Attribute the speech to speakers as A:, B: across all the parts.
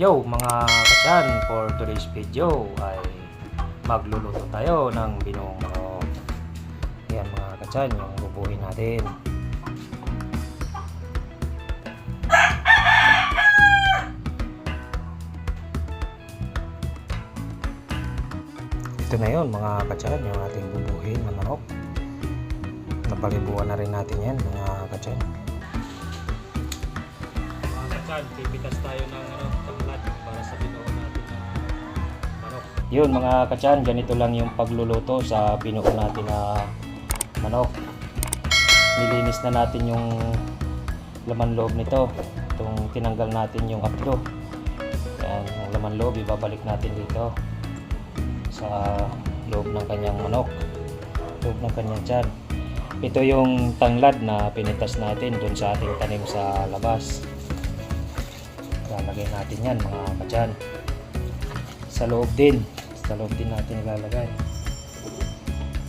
A: Yo mga kachan, for today's video ay magluluto tayo ng binong manok. Yan mga kachan, yung bubuhin natin. Ito na yon mga kachan, yung ating bubuhin na manok. Napalibuan na rin natin yan mga kachan.
B: Kachan, pipitas tayo ng ano, tamlad para sa binuo natin na manok.
A: Yun mga kachan, ganito lang yung pagluluto sa pinuo natin na manok. Nilinis na natin yung laman loob nito. Itong tinanggal natin yung apdo. Yan, yung laman loob, ibabalik natin dito sa loob ng kanyang manok. Loob ng kanyang tiyan. Ito yung tanglad na pinitas natin dun sa ating tanim sa labas. Lalagay natin yan mga kachan sa loob din. Sa loob din natin ilalagay.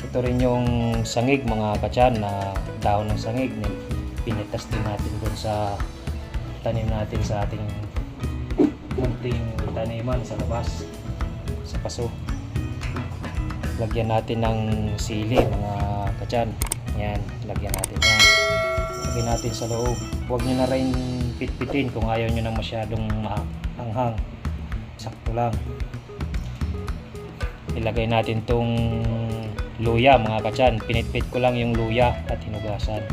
A: Ito rin yung sangig mga kachan na dahon ng sangig. Ni pinitas din natin dun sa tanim natin sa ating munting taniman sa labas sa paso. Lagyan natin ng sili mga kachan yan lagyan natin yan lagyan natin sa loob. Huwag nyo na rin pitpitin kung ayaw nyo nang masyadong maanghang sakto lang. Ilagay natin tong luya mga kachan. Pinitpit ko lang yung luya at hinugasan.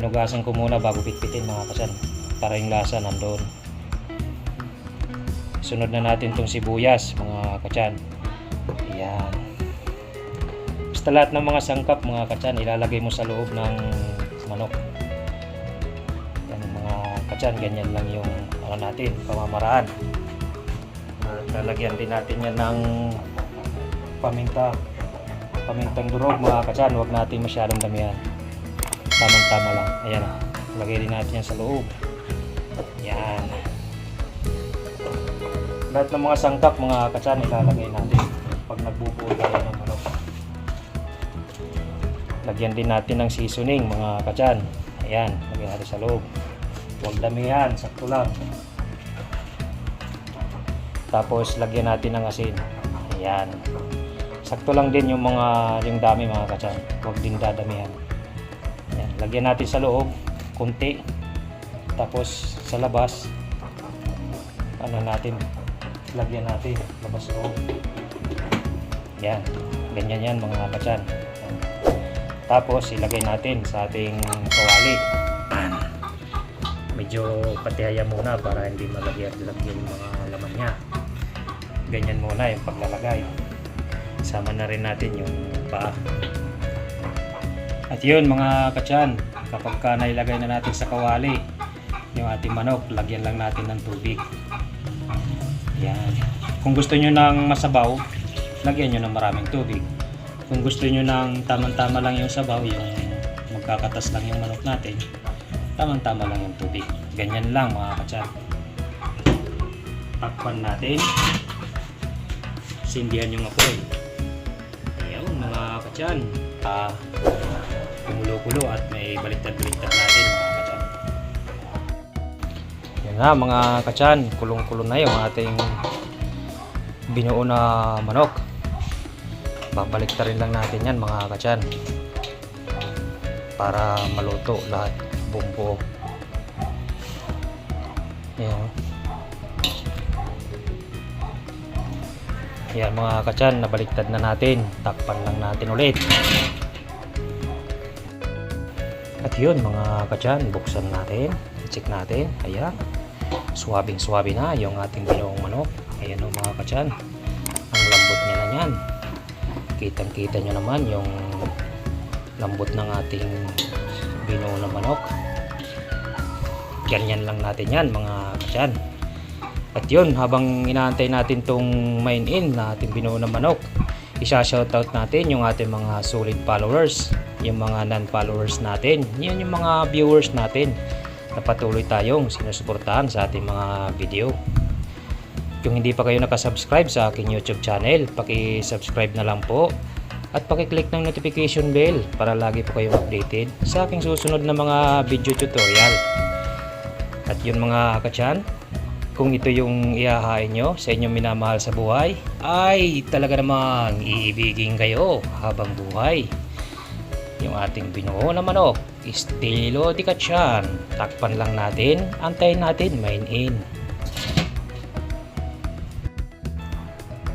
A: Hinugasan ko muna bago pitpitin mga kachan. Para yung lasa nandoon. Sunod na natin tong sibuyas mga kachan. Ayan. Basta lahat ng mga sangkap mga kachan ilalagay mo sa loob ng manok. Yan mga kachan ganyan lang yung ano natin pamamaraan. Lalagyan din natin yan ng paminta. Pamintang durog mga kachan huwag natin masyadong damihan. Tamang tama lang. Ayan ah. lagay din natin yan sa loob. Yan. Lahat ng mga sangkap mga kachan ilalagay natin. Pag nagbubuo tayo ng lagyan din natin ng seasoning mga kachan ayan lagyan natin sa loob huwag damihan sakto lang tapos lagyan natin ng asin. Ayan. Sakto lang din yung mga yung dami mga kachan. Huwag din dadamihan. Ayan. Lagyan natin sa loob kunti. Tapos sa labas ano natin lagyan natin labas loob. Yan. Ganyan yan mga kachan. Tapos ilagay natin sa ating kawali. Ayan. Medyo patihaya muna para hindi malagyan-lagyan yung mga laman niya. Ganyan muna yung paglalagay. Sama na rin natin yung paa. At yun mga kachan kapag ka nailagay na natin sa kawali yung ating manok lagyan lang natin ng tubig. Yan kung gusto nyo ng masabaw lagyan nyo ng maraming tubig kung gusto nyo ng tamang tama lang yung sabaw yung magkakatas lang yung manok natin tamang tama lang yung tubig ganyan lang mga kachan takpan natin sindihan yung apoy. Ayun mga kachan. Ah, kumulo-kulo at may baliktad-baliktad natin mga kachan. Yan na mga kachan, kulong-kulo na yung ating binuo na manok. Babaliktad rin lang natin yan mga kachan. Para maluto lahat buong Yan. Yan mga kachan, nabaliktad na natin. Takpan lang natin ulit. At yun mga kachan, buksan natin. Check natin. Ayan. Suwabing suwabe na yung ating binuong manok. Ayan o mga kachan. Ang lambot niya na yan. Kitang kita nyo naman yung lambot ng ating binuo na manok. Ganyan lang natin yan mga kachan. At yun, habang inaantay natin tong main in na ating binuo na manok, isa-shoutout natin yung ating mga solid followers, yung mga non-followers natin, yun yung mga viewers natin na patuloy tayong sinusuportahan sa ating mga video. Kung hindi pa kayo nakasubscribe sa aking YouTube channel, paki-subscribe na lang po at paki-click ng notification bell para lagi po kayong updated sa aking susunod na mga video tutorial. At yun mga kachan, kung ito yung ihahain nyo sa inyong minamahal sa buhay, ay talaga namang iibigin kayo habang buhay. Yung ating binuo na manok, estilo di katsan. Takpan lang natin, antayin natin main in.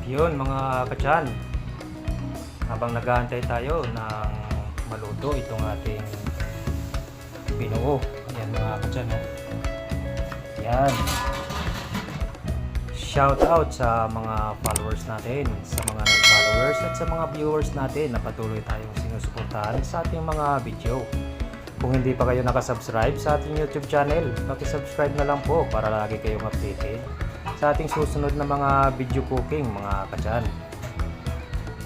A: Yun mga katsan, habang nag-aantay tayo ng maluto itong ating binuo. Ayan mga katsan. Oh. Yan. Shout out sa mga followers natin, sa mga non-followers at sa mga viewers natin na patuloy tayong sinusuportahan sa ating mga video. Kung hindi pa kayo nakasubscribe sa ating YouTube channel, subscribe na lang po para lagi kayong updated sa ating susunod na mga video cooking mga kachan.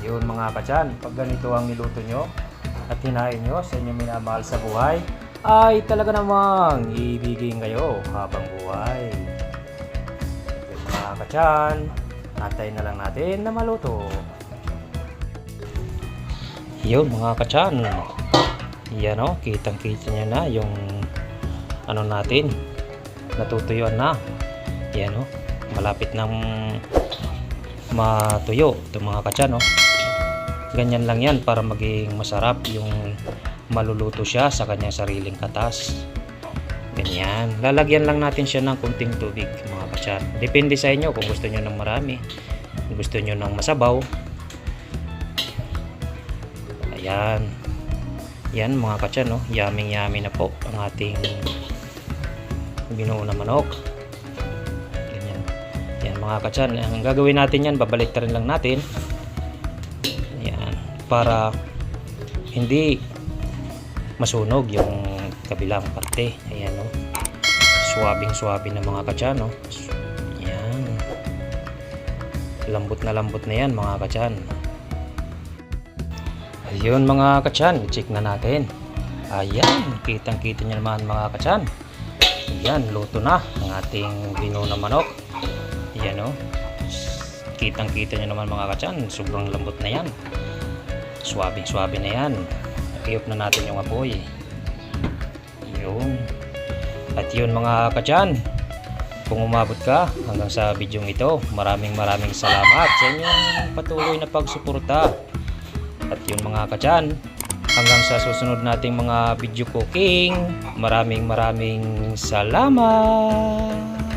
A: Yun mga kachan, pag ganito ang niluto nyo at hinain nyo sa inyong minamahal sa buhay, ay talaga namang ibigin kayo habang buhay. Yun mga kachan, antayin na lang natin na maluto. Yun mga kachan, yan o, kitang kita nyo na yung ano natin, natutuyuan na. Yan o, malapit nang matuyo itong mga kachan o. Ganyan lang yan para maging masarap yung maluluto siya sa kanyang sariling katas. Ganyan. Lalagyan lang natin siya ng kunting tubig mga kachan. Depende sa inyo kung gusto nyo ng marami. Kung gusto nyo ng masabaw. Ayan. Yan mga kachan no. Yaming yummy na po ang ating binuo na manok. Yan mga kachan. Ang gagawin natin yan, babalik rin lang natin. Yan. Para hindi masunog yung kabilang parte. Ayan no. Swabing swabe na mga kachan no. Yan. Lambot na lambot na yan mga kachan. Ayun mga kachan, check na natin. Ayan, kitang kita nyo naman mga kachan. Ayan, luto na ang ating bino na manok. Ayan o. Kitang kita nyo naman mga kachan, sobrang lambot na yan. Swabing swabe na yan. Iyop na natin yung apoy. Yun. At yun mga kachan, kung umabot ka hanggang sa video ito, maraming maraming salamat sa inyong patuloy na pagsuporta. At yun mga kachan, hanggang sa susunod nating mga video cooking, maraming maraming salamat!